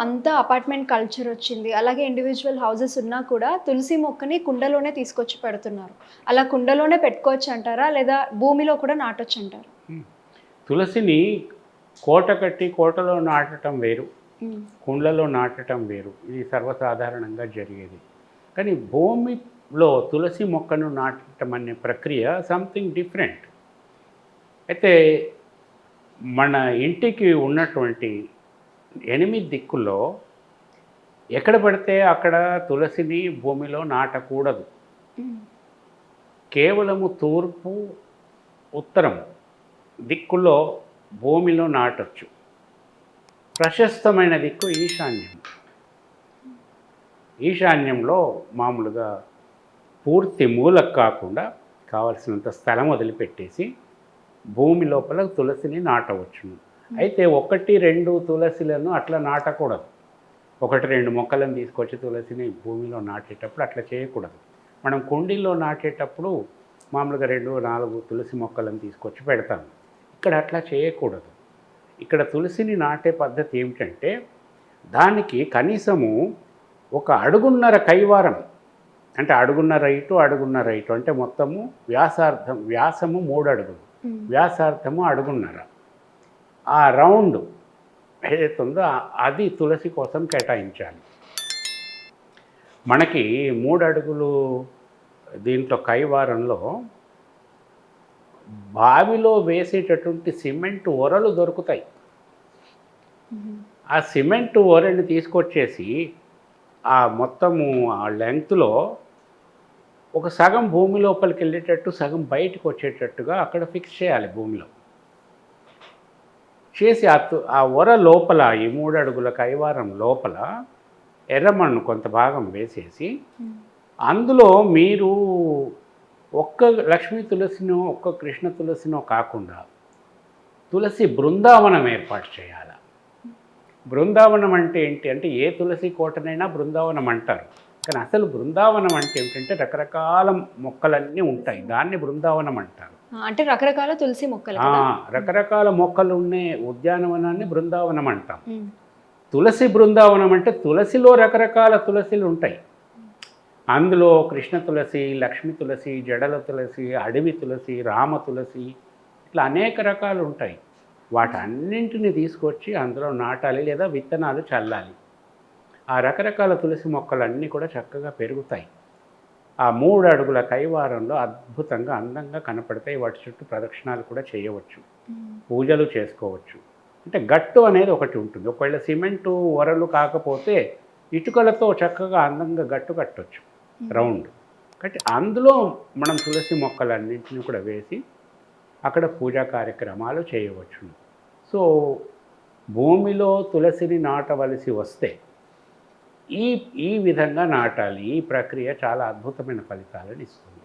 అంతా apartment culture వచ్చింది. అలాగే ఇండివిజువల్ హౌసెస్ ఉన్నా కూడా తులసి మొక్కని కుండలోనే తీసుకొచ్చి పెడుతున్నారు. అలా కుండలోనే పెట్టుకోవచ్చు అంటారా లేదా భూమిలో కూడా నాటొచ్చు అంటారా తులసిని కోట కట్టి కోటలో నాటటం వేరు. మ్మ్. కుండ్లలో నాటటం వేరు. ఇది సర్వసాధారణంగా జరిగేది. కానీ భూమిలో తులసి మొక్కను నాటటం అనే ప్రక్రియ సంథింగ్ డిఫరెంట్ అయితే మన ఇంటికి ఉన్నటువంటి ఎనిమిది దిక్కుల్లో ఎక్కడ పడితే అక్కడ తులసిని భూమిలో నాటకూడదు. కేవలము తూర్పు ఉత్తరం దిక్కుల్లో భూమిలో నాటొచ్చు. ప్రశస్తమైన దిక్కు ఈశాన్యం. ఈశాన్యంలో మామూలుగా పూర్తి మూలకు కాకుండా కావలసినంత స్థలం వదిలిపెట్టేసి భూమి లోపల తులసిని నాటవచ్చును. అయితే ఒకటి రెండు తులసిలను అట్లా నాటకూడదు. ఒకటి రెండు మొక్కలను తీసుకొచ్చి తులసిని భూమిలో నాటేటప్పుడు అట్లా చేయకూడదు. మనం కుండీలో నాటేటప్పుడు మామూలుగా రెండు నాలుగు తులసి మొక్కలను తీసుకొచ్చి పెడతాం ఇక్కడ అట్లా చేయకూడదు. ఇక్కడ తులసిని నాటే పద్ధతి ఏమిటంటే దానికి కనీసము ఒక అడుగున్నర కైవారం అంటే అడుగున్నర ఇటు అడుగున్నర ఇటు అంటే మొత్తము వ్యాసార్థం వ్యాసము మూడు అడుగులు. వ్యాసార్థము అడుగున్నర. ఆ రౌండ్ ఏదైతుందో అది తులసి కోసం కేటాయించాలి. మనకి మూడు అడుగులు దీంట్లో కైవారంలో బావిలో వేసేటటువంటి సిమెంట్ ఒరలు దొరుకుతాయి. ఆ సిమెంట్ ఒరని తీసుకొచ్చేసి ఆ మొత్తము ఆ లెంగ్త్లో ఒక సగం భూమి లోపలికి వెళ్ళేటట్టు సగం బయటకు వచ్చేటట్టుగా అక్కడ ఫిక్స్ చేయాలి భూమిలో. చేసి ఆ తు- ఆ ఒర లోపల ఈ మూడు అడుగుల కైవారం లోపల ఎర్రమన్ను కొంత భాగం వేసేసి. అందులో మీరు ఒక్క లక్ష్మీ తులసినో ఒక్క కృష్ణ తులసినో కాకుండా తులసి బృందావనం ఏర్పాటు చేయాలి. బృందావనం అంటే ఏంటి? అంటే ఏ తులసి కోటనైనా బృందావనం అంటారు. కానీ అసలు బృందావనం అంటే ఏమిటంటే రకరకాల మొక్కలన్నీ ఉంటాయి. దాన్ని బృందావనం అంటారు. అంటే రకరకాల తులసి మొక్కలు రకరకాల మొక్కలు ఉండే ఉద్యానవనాన్ని బృందావనం అంటాం. తులసి బృందావనం అంటే తులసిలో రకరకాల తులసిలు ఉంటాయి. అందులో కృష్ణ తులసి లక్ష్మీ తులసి జడల తులసి అడవి తులసి రామ తులసి ఇట్లా అనేక రకాలు ఉంటాయి. వాటన్నింటిని తీసుకొచ్చి అందులో నాటాలి లేదా విత్తనాలు చల్లాలి. ఆ రకరకాల తులసి మొక్కలన్నీ కూడా చక్కగా పెరుగుతాయి. ఆ మూడు అడుగుల కైవారంలో అద్భుతంగా అందంగా కనపడతాయి. వాటి చుట్టూ ప్రదక్షిణాలు కూడా చేయవచ్చు. పూజలు చేసుకోవచ్చు. అంటే గట్టు అనేది ఒకటి ఉంటుంది. ఒకవేళ సిమెంటు వరలు కాకపోతే ఇటుకలతో చక్కగా అందంగా గట్టు కట్టొచ్చు. రౌండ్. కాబట్టి అందులో మనం తులసి మొక్కలన్నింటినీ కూడా వేసి అక్కడ పూజా కార్యక్రమాలు చేయవచ్చు సో భూమిలో తులసిని నాటవలసి వస్తే ఈ ఈ విధంగా నాటాలి. ఈ ప్రక్రియ చాలా అద్భుతమైన ఫలితాలను ఇస్తుంది.